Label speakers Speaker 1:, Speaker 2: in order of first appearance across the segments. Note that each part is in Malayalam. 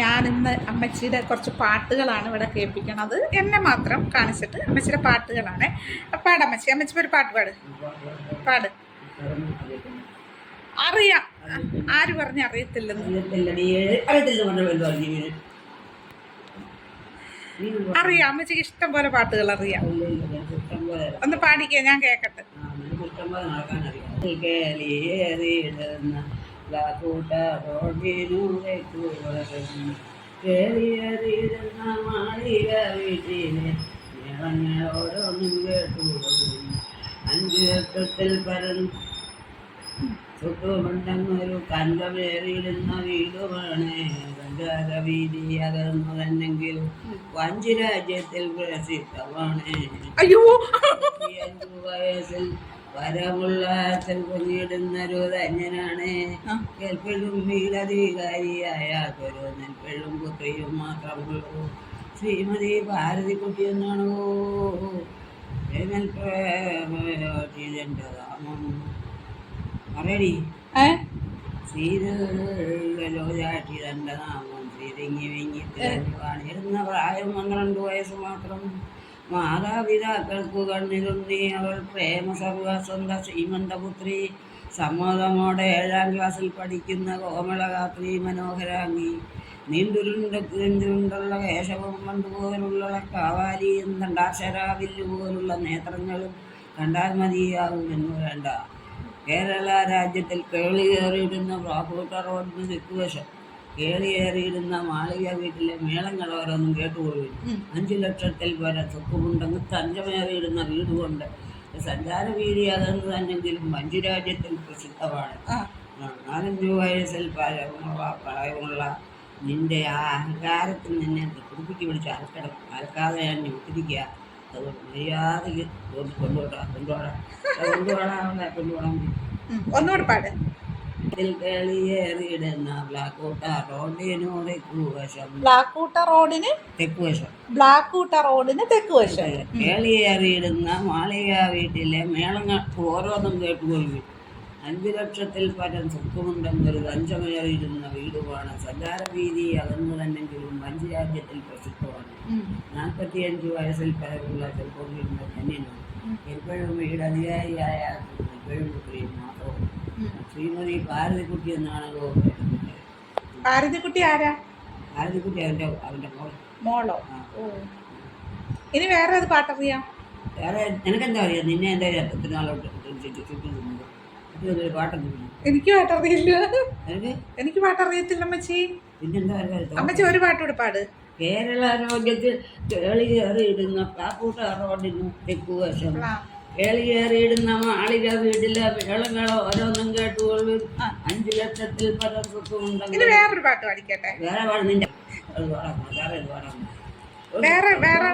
Speaker 1: ഞാൻ ഇന്ന് അമ്മച്ചിയുടെ കുറച്ച് പാട്ടുകളാണ് ഇവിടെ കേൾപ്പിക്കണത്. എന്നെ മാത്രം കാണിച്ചിട്ട് അമ്മച്ചിയുടെ പാട്ടുകളാണ്. പാട് അമ്മച്ചി. അമ്മച്ചി ഒരു പാട്ട് പാട്. പാട്. അറിയാം. ആര് പറഞ്ഞ അറിയത്തില്ലെന്ന്. അറിയാം. അമ്മച്ചിക്ക് ഇഷ്ടം പോലെ പാട്ടുകൾ അറിയാം. ഒന്ന് പാടിക്കേ ഞാൻ കേക്കട്ടെ.
Speaker 2: അഞ്ചു ലക്ഷത്തിൽ പരന്ന് ചുറ്റുമുണ്ടങ്ങൊരു കണ്ടമേറിയിടുന്ന വീടുമാണ്. വീതി അകർന്നതെന്നെങ്കിൽ വഞ്ചി രാജ്യത്തിൽ പ്രസിദ്ധമാണ്.
Speaker 1: അയ്യോ.
Speaker 2: വയസ്സിൽ വരമുള്ള അച്ഛൻ കുഞ്ഞിടുന്നൊരു ധന്യനാണ്.
Speaker 1: ആ.
Speaker 2: കേൾപ്പിലും വീടധികാരിയായ ഒരു നെൽപ്പെഴും പുത്രിയും മാത്രമുള്ളൂ ശ്രീമതി ഭാരതിക്കുട്ടി എന്നാണോ? നെൽപ്പേമം പറയടി.
Speaker 1: ഏ?
Speaker 2: ശ്രീലോചാട്ടി തന്റെ നാമം ശ്രീരങ്ങി വെങ്ങി കാണിരുന്ന പ്രായം പന്ത്രണ്ട് വയസ്സ് മാത്രം. മാതാപിതാക്കൾക്ക് കണ്ണിലുണ്ണി അവൾ പ്രേമ സർവസന്ത ശ്രീമന്തപുത്രി സമ്മതമോടെ ഏഴാം ക്ലാസ്സിൽ പഠിക്കുന്ന കോമളഗാത്രി മനോഹരാംഗി. നീണ്ടുരുണ്ട നീണ്ടുരുണ്ടുള്ള കേശവും പണ്ടുപോലുള്ള കാവാലി ദണ്ഡാക്ഷരാവില്ലു പോലുള്ള നേത്രങ്ങളും കണ്ടാൽ മതിയാകുമെന്ന് വേണ്ട. കേരള രാജ്യത്തിൽ കേളി കയറിയിടുന്ന പ്രാഭൂട്ട റോഡിന് തെക്കുവശം കേളിയേറിയിടുന്ന മാളിക വീട്ടിലെ മേളങ്ങൾ ഓരോന്നും
Speaker 1: ഉം.
Speaker 2: അഞ്ചു ലക്ഷത്തിൽ വരെ സ്വത്തുമുണ്ടെന്ന് തഞ്ചമേറിയിടുന്ന വീട് കൊണ്ട് സഞ്ചാര വീതി അതെന്ന് തന്നെങ്കിലും മഞ്ചുരാജ്യത്തിൽ പ്രസിദ്ധമാണ്. നാലഞ്ചു വയസ്സിൽ പ്രായമുള്ള നിന്റെ ആ അഹങ്കാരത്തിൽ നിന്നെ കുടിപ്പിക്ക് പിടിച്ച് അലക്കടം അലക്കാതെ ഞാൻ ഉത്തിരിക്കുക അത് മര്യാദയ്ക്ക് കൊണ്ട് കൊണ്ടുപോടാ കൊണ്ടുപോടാ കൊണ്ടുപോടാ കൊണ്ടുപോടാൻ
Speaker 1: ഒന്നുകൂടെ പാട്.
Speaker 2: ബ്ലാക്കോട്ട
Speaker 1: റോഡിന് ബ്ലാക്കൂട്ട റോഡിന് തെക്ക് വശം
Speaker 2: കേളിയേറിയിടുന്ന മാളിക വീട്ടിലെ മേളങ്ങൾ ഓരോന്നും കേട്ടുകൊള്ളു അഞ്ചു ലക്ഷത്തിൽ പരം സ്വത്തുമുണ്ടെന്നൊരു തഞ്ചമേറിയിരുന്ന വീടുമാണ്. സഞ്ചാര വീതി അകന്നു തന്നെങ്കിലും അഞ്ച് രാജ്യത്തിൽ പ്രസിദ്ധമാണ്. നാൽപ്പത്തിയഞ്ച് വയസ്സിൽ പരമുള്ള ചെറുപ്പമിരുന്ന ധന്യനും എപ്പോഴും വീട് അധികാരിയായ എപ്പോഴും കുട്ടിയും മാത്രവും. ശ്രീമതി ഭാരതിക്കുട്ടി എന്നാണല്ലോ
Speaker 1: ഭാരതിക്കുട്ടി ആരാ?
Speaker 2: ഭാരതിക്കുട്ടി അവന്റെ അവന്റെ മോൾ
Speaker 1: മോളോ? ഇനി വേറെ ഏത് പാട്ടറിയാം.
Speaker 2: വേറെ നിനക്കെന്താ അറിയാം? നിന്നെ എന്താ ഒത്തിരി നാളോട്ട് ചുറ്റും ഒരു
Speaker 1: എനിക്ക് പാട്ടറിയില്ല. എനിക്ക് പാട്ടറിയത്തില്ല അമ്മച്ചി. അമ്മച്ചി ഒരു പാട്ടൂടെ പാട്.
Speaker 2: കേരള രാജ്യത്തിൽ കേളിയേറിയിടുന്ന പാപ്പൂട്ട റോഡിന് തെക്കുവശം. കേളിയേറിയിടുന്ന മാളിക വീടില്ല മേളങ്ങളോ ഓരോന്നും കേട്ടുകൊള്ളു. അഞ്ചു ലക്ഷത്തിൽ പല
Speaker 1: ഇനി വേറൊരു പാട്ട് പാടിക്കട്ടെ.
Speaker 2: വേറെ പാടുന്നില്ല വേറെ
Speaker 1: വേറെ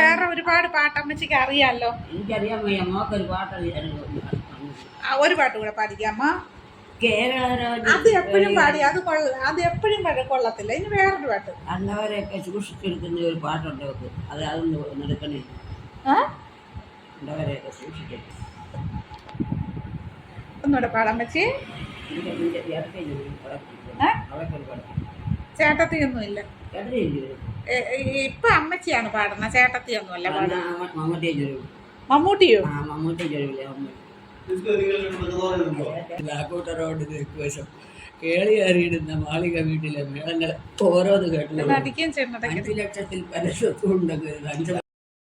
Speaker 1: വേറെ ഒരുപാട് പാട്ട് അമ്മച്ചിക്ക് അറിയാലോ.
Speaker 2: എനിക്കറിയാൻ വയ്യ മോക്കൊരു പാട്ടറിയാൻ
Speaker 1: ഒരു പാട്ട് കൂടെ പാടിക്കാം.
Speaker 2: അമ്മ.
Speaker 1: അത് എപ്പോഴും പാടി. അത് കൊള്ള അത് എപ്പോഴും കൊള്ളത്തില്ല. ഇനി വേറൊരു പാട്ട്.
Speaker 2: അണ്ടവരെയൊക്കെ സൂക്ഷിച്ചെടുക്കുന്ന ഒരു പാട്ടുണ്ട് അവർക്ക്. അത് അതൊന്ന് എടുക്കണേ അണ്ടവരെയൊക്കെ സൂക്ഷിച്ചെടുക്കും
Speaker 1: ഒന്നുകൂടെ പാടാൻ പറ്റി ഏ, ഏ, ഇപ്പൊ അമ്മച്ചിയാണ് പാടുന്നത്. ചേട്ടത്തിയൊന്നുമല്ല പാടുന്നത്.
Speaker 2: മമ്മൂട്ടിയോ ജോലി
Speaker 1: മമ്മൂട്ടിയോ
Speaker 2: ആ മമ്മൂട്ടിയെ ജോലി അമ്മ ലാക്കോട്ട റോഡ് തെക്കുവശം കേളിയേറിയിടുന്ന മാളിക വീട്ടിലെ മേളങ്ങൾ ഓരോന്ന്
Speaker 1: കേട്ടില്ല
Speaker 2: അഞ്ചു ലക്ഷത്തിൽ പല സ്വത്തുണ്ടെങ്കിൽ അഞ്ച്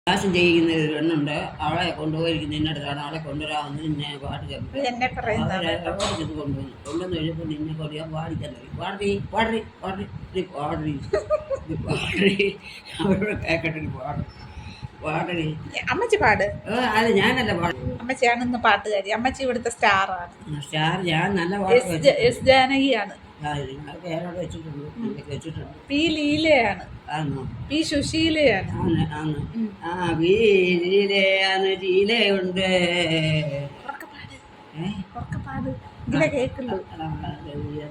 Speaker 2: ക്ലാസ് ചെയ്യുന്ന ഒരു പെണ്ണുണ്ട് അവളെ കൊണ്ടുപോയിരിക്കുന്ന നിന്നടുത്താണ് അവളെ കൊണ്ടുവരാമെന്ന് നിന്നെ പാട്ട് കേൾക്കും
Speaker 1: എന്നെ പറയുന്നത്
Speaker 2: അവരെ അവിടെ ചെന്ന് കൊണ്ടുവന്നു കൊണ്ടുവന്ന് കഴിഞ്ഞപ്പോൾ നിന്നെ കൊണ്ട് ഞാൻ പാടിക്കാൻ പാടി പാടി പാടി പാടി പാടി അവരോട് കേൾക്കട്ടെ ഇത് പാടി പാടടി.
Speaker 1: അമ്മച്ചി പാട്.
Speaker 2: അത് ഞാനല്ല പാടി.
Speaker 1: അമ്മച്ചിയാണ് ഇന്ന് പാട്ടുകാരി. അമ്മച്ചി ഇവിടുത്തെ സ്റ്റാറാണ്.
Speaker 2: സ്റ്റാർ ഞാൻ നല്ല പാട്ട്
Speaker 1: എസ് ജാനകിയാണ്.
Speaker 2: വെച്ചിട്ടുണ്ട്. വെച്ചിട്ടുണ്ട്.
Speaker 1: പി ലീലയാണ്.
Speaker 2: ആണോ
Speaker 1: പി സുശീലയാണ്.
Speaker 2: ആണ്. ആ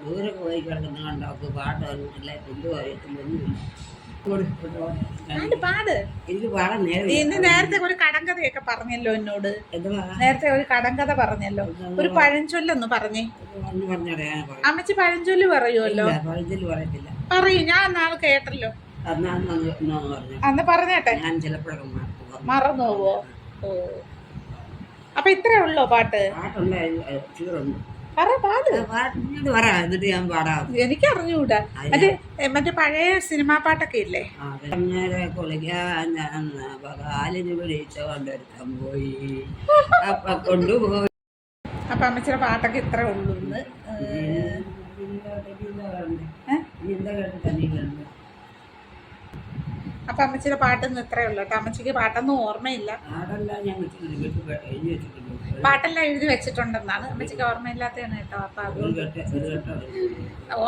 Speaker 2: ദൂരെ പോയി കിടക്കുന്ന കണ്ടോക്ക് പാട്ട് അറിയത്തില്ല പുല്ലും
Speaker 1: ഇന്ന് നേരത്തെ ഒരു കടങ്കഥയൊക്കെ പറഞ്ഞല്ലോ എന്നോട്. നേരത്തെ ഒരു കടങ്കഥ പറഞ്ഞല്ലോ. ഒരു പഴഞ്ചൊല്ലൊന്ന് പറഞ്ഞേ. അമ്മച്ചി പഴഞ്ചൊല്ല് പറയുമല്ലോ പറയൂ ഞാൻ നാളെ കേട്ടല്ലോ. അന്ന് പറഞ്ഞേട്ടെ. മറന്നു പോവോ? ഓ. അപ്പൊ ഇത്രേ ഉള്ളോ പാട്ട്?
Speaker 2: പാട്ടുണ്ടായിരുന്നു ചൂടുണ്ട്
Speaker 1: പറ പാട്
Speaker 2: പാട്ടിനോട് പറ എന്നിട്ട് ഞാൻ പാടാം.
Speaker 1: എനിക്ക് അറിഞ്ഞൂടാ മറ്റേ മറ്റേ പഴയ സിനിമാ പാട്ടൊക്കെ ഇല്ലേ?
Speaker 2: കാലിന് വിളിച്ച പോയി. അപ്പൊ കൊണ്ടുപോയി.
Speaker 1: അപ്പൊ അമ്മച്ചിയുടെ പാട്ടൊക്കെ ഇത്ര ഉള്ളൂ ഇന്ന്. അപ്പൊ അമ്മച്ചിയുടെ പാട്ടൊന്നും ഇത്രേ ഉള്ളൂ കേട്ടോ. അമ്മച്ചിക്ക് പാട്ടൊന്നും ഓർമ്മയില്ല. പാട്ടെല്ലാം എഴുതി വെച്ചിട്ടുണ്ടെന്നാണ് അമ്മച്ചിക്ക് ഓർമ്മയില്ലാത്തതാണ് കേട്ടോ. അപ്പൊ അത്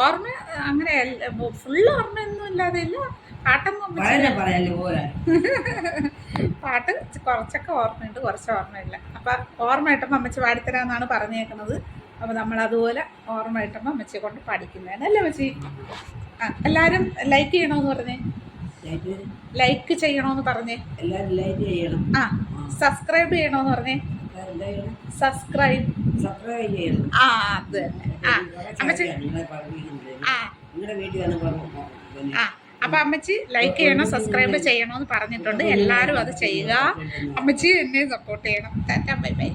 Speaker 1: ഓർമ്മ അങ്ങനെ ഫുള്ള് ഓർമ്മയൊന്നും ഇല്ലാതെ ഇല്ല പാട്ടൊന്നും പാട്ട് കുറച്ചൊക്കെ ഓർമ്മയുണ്ട് കുറച്ച് ഓർമ്മയില്ല. അപ്പം ഓർമ്മ കിട്ടുമ്പോൾ അമ്മച്ചി പാടിത്തരാമെന്നാണ് പറഞ്ഞേക്കുന്നത് അപ്പോൾ നമ്മൾ അതുപോലെ ഓർമ്മ കിട്ടുമ്പോൾ അമ്മച്ചിയെ കൊണ്ട് പഠിക്കുന്നതാണ് അല്ലേ അമ്മച്ചി? ആ എല്ലാവരും ലൈക്ക് ചെയ്യണമെന്ന് പറഞ്ഞേ. ലൈക്ക് ചെയ്യണോന്ന് പറഞ്ഞേ.
Speaker 2: ലൈറ്റ് ചെയ്യണം.
Speaker 1: ആ സബ്സ്ക്രൈബ് ചെയ്യണോന്ന് പറഞ്ഞേ. സബ്സ്ക്രൈബ്
Speaker 2: സബ്സ്ക്രൈബ് ചെയ്യണം.
Speaker 1: ആ അത്. തന്നെ ആ അമ്മച്ചി. ആ.
Speaker 2: നിങ്ങളുടെ വീട്ടിൽ വന്ന് പറഞ്ഞു
Speaker 1: ആ അപ്പം അമ്മച്ചി ലൈക്ക് ചെയ്യണം സബ്സ്ക്രൈബ് ചെയ്യണോന്ന് പറഞ്ഞിട്ടുണ്ട്. എല്ലാവരും അത് ചെയ്യുക. അമ്മച്ചി എന്നെ സപ്പോർട്ട് ചെയ്യണം. Tata bye bye.